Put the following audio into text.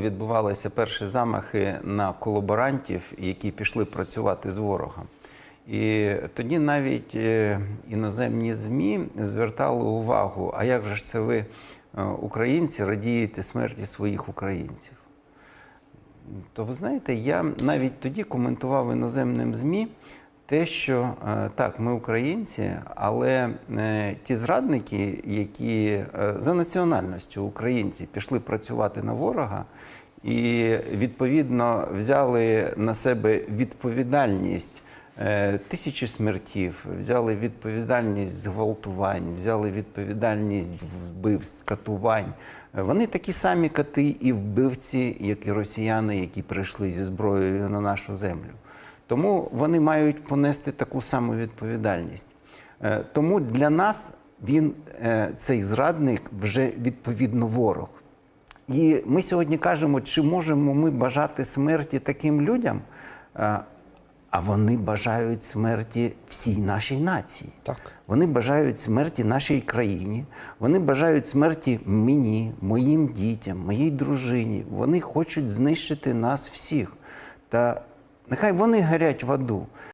Відбувалися перші замахи на колаборантів, які пішли працювати з ворогом. І тоді навіть е, іноземні ЗМІ звертали увагу, а як же ж це ви, е, українці, радієте смерті своїх українців? То ви знаєте, я навіть тоді коментував іноземним ЗМІ те, що е, так, ми українці, але е, ті зрадники, які е, за національністю українці пішли працювати на ворога і відповідно взяли на себе відповідальність. Тисячі смертів, взяли відповідальність зґвалтувань, взяли відповідальність вбивств, катувань. Вони такі самі кати і вбивці, як і росіяни, які прийшли зі зброєю на нашу землю. Тому вони мають понести таку саму відповідальність. Е, Тому для нас він, е, цей зрадник, вже відповідно ворог. І ми сьогодні кажемо, чи можемо ми бажати смерті таким людям, Е, а вони бажають смерті всій нашій нації. Так. Вони бажають смерті нашій країні, вони бажають смерті мені, моїм дітям, моїй дружині. Вони хочуть знищити нас всіх. Та нехай вони горять в аду.